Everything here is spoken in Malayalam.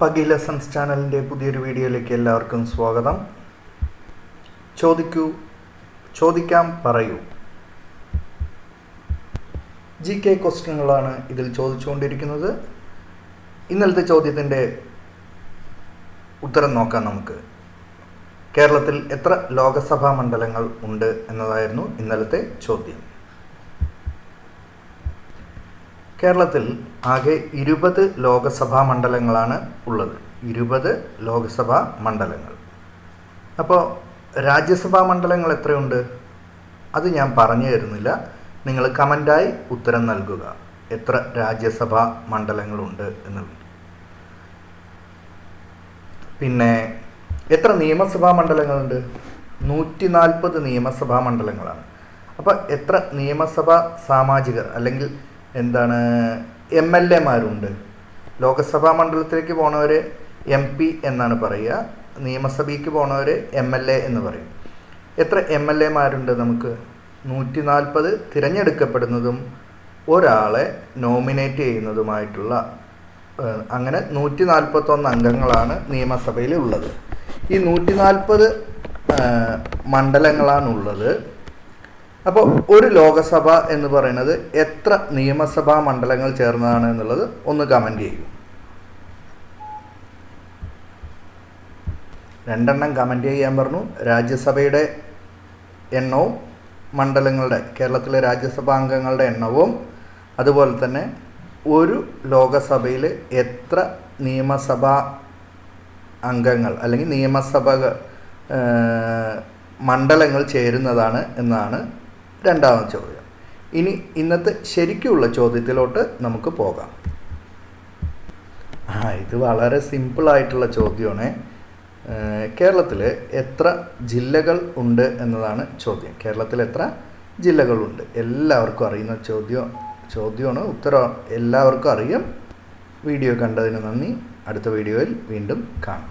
പഗി ലെസൺസ് ചാനലിന്റെ പുതിയൊരു വീഡിയോയിലേക്ക് എല്ലാവർക്കും സ്വാഗതം. ചോദിക്കൂ ചോദിക്കാം പറയൂ. ജി കെ ക്വസ്റ്റ്യനുകളാണ് ഇതിൽ ചോദിച്ചുകൊണ്ടിരിക്കുന്നത്. ഇന്നലത്തെ ചോദ്യത്തിന്റെ ഉത്തരം നോക്കാം നമുക്ക്. കേരളത്തിൽ എത്ര ലോകസഭാ മണ്ഡലങ്ങൾ ഉണ്ട് എന്നതായിരുന്നു ഇന്നലത്തെ ചോദ്യം. കേരളത്തിൽ ആകെ ഇരുപത് ലോകസഭാ മണ്ഡലങ്ങളാണ് ഉള്ളത്. ഇരുപത് ലോകസഭാ മണ്ഡലങ്ങൾ. അപ്പോൾ രാജ്യസഭാ മണ്ഡലങ്ങൾ എത്രയുണ്ട്? അത് ഞാൻ പറഞ്ഞു തരുന്നില്ല. നിങ്ങൾ കമന്റായി ഉത്തരം നൽകുക. എത്ര രാജ്യസഭാ മണ്ഡലങ്ങളുണ്ട് എന്നുള്ളത്. പിന്നെ എത്ര നിയമസഭാ മണ്ഡലങ്ങളുണ്ട്? നൂറ്റി നാൽപ്പത് നിയമസഭാ മണ്ഡലങ്ങളാണ്. അപ്പോൾ എത്ര നിയമസഭാ സാമാജികർ അല്ലെങ്കിൽ എന്താണ് എം എൽ എമാരുണ്ട് ലോകസഭാ മണ്ഡലത്തിലേക്ക് പോണവർ എം പി എന്നാണ് പറയുക. നിയമസഭയ്ക്ക് പോണവർ എം എൽ എ എന്ന് പറയും. എത്ര എം എൽ എമാരുണ്ട് നമുക്ക്? നൂറ്റി നാൽപ്പത് തിരഞ്ഞെടുക്കപ്പെടുന്നതും ഒരാളെ നോമിനേറ്റ് ചെയ്യുന്നതുമായിട്ടുള്ള അങ്ങനെ നൂറ്റി നാൽപ്പത്തൊന്ന് അംഗങ്ങളാണ് നിയമസഭയിൽ ഉള്ളത് ഈ നൂറ്റി നാൽപ്പത് മണ്ഡലങ്ങളാണുള്ളത്. അപ്പോൾ ഒരു ലോകസഭ എന്ന് പറയുന്നത് എത്ര നിയമസഭാ മണ്ഡലങ്ങൾ ചേർന്നതാണ് എന്നുള്ളത് ഒന്ന് കമന്റ് ചെയ്യൂ. രണ്ടെണ്ണം കമന്റ് ചെയ്യാൻ പറഞ്ഞു. രാജ്യസഭയുടെ എണ്ണവും മണ്ഡലങ്ങളുടെ കേരളത്തിലെ രാജ്യസഭാ അംഗങ്ങളുടെ എണ്ണവും. അതുപോലെ തന്നെ ഒരു ലോകസഭയിൽ എത്ര നിയമസഭാ അംഗങ്ങൾ അല്ലെങ്കിൽ നിയമസഭ മണ്ഡലങ്ങൾ ചേരുന്നതാണ് എന്നാണ് രണ്ടാമത്തെ ചോദ്യം. ഇനി ഇന്നത്തെ ശരിക്കുള്ള ചോദ്യത്തിലോട്ട് നമുക്ക് പോകാം. ആ ഇത് വളരെ സിമ്പിളായിട്ടുള്ള ചോദ്യമാണ്. കേരളത്തിൽ എത്ര ജില്ലകൾ ഉണ്ട് എന്നതാണ് ചോദ്യം. കേരളത്തിൽ എത്ര ജില്ലകളുണ്ട് എല്ലാവർക്കും അറിയുന്ന ചോദ്യം ചോദ്യമാണ്. ഉത്തരം എല്ലാവർക്കും അറിയാം. വീഡിയോ കണ്ടതിന് നന്ദി. അടുത്ത വീഡിയോയിൽ വീണ്ടും കാണാം.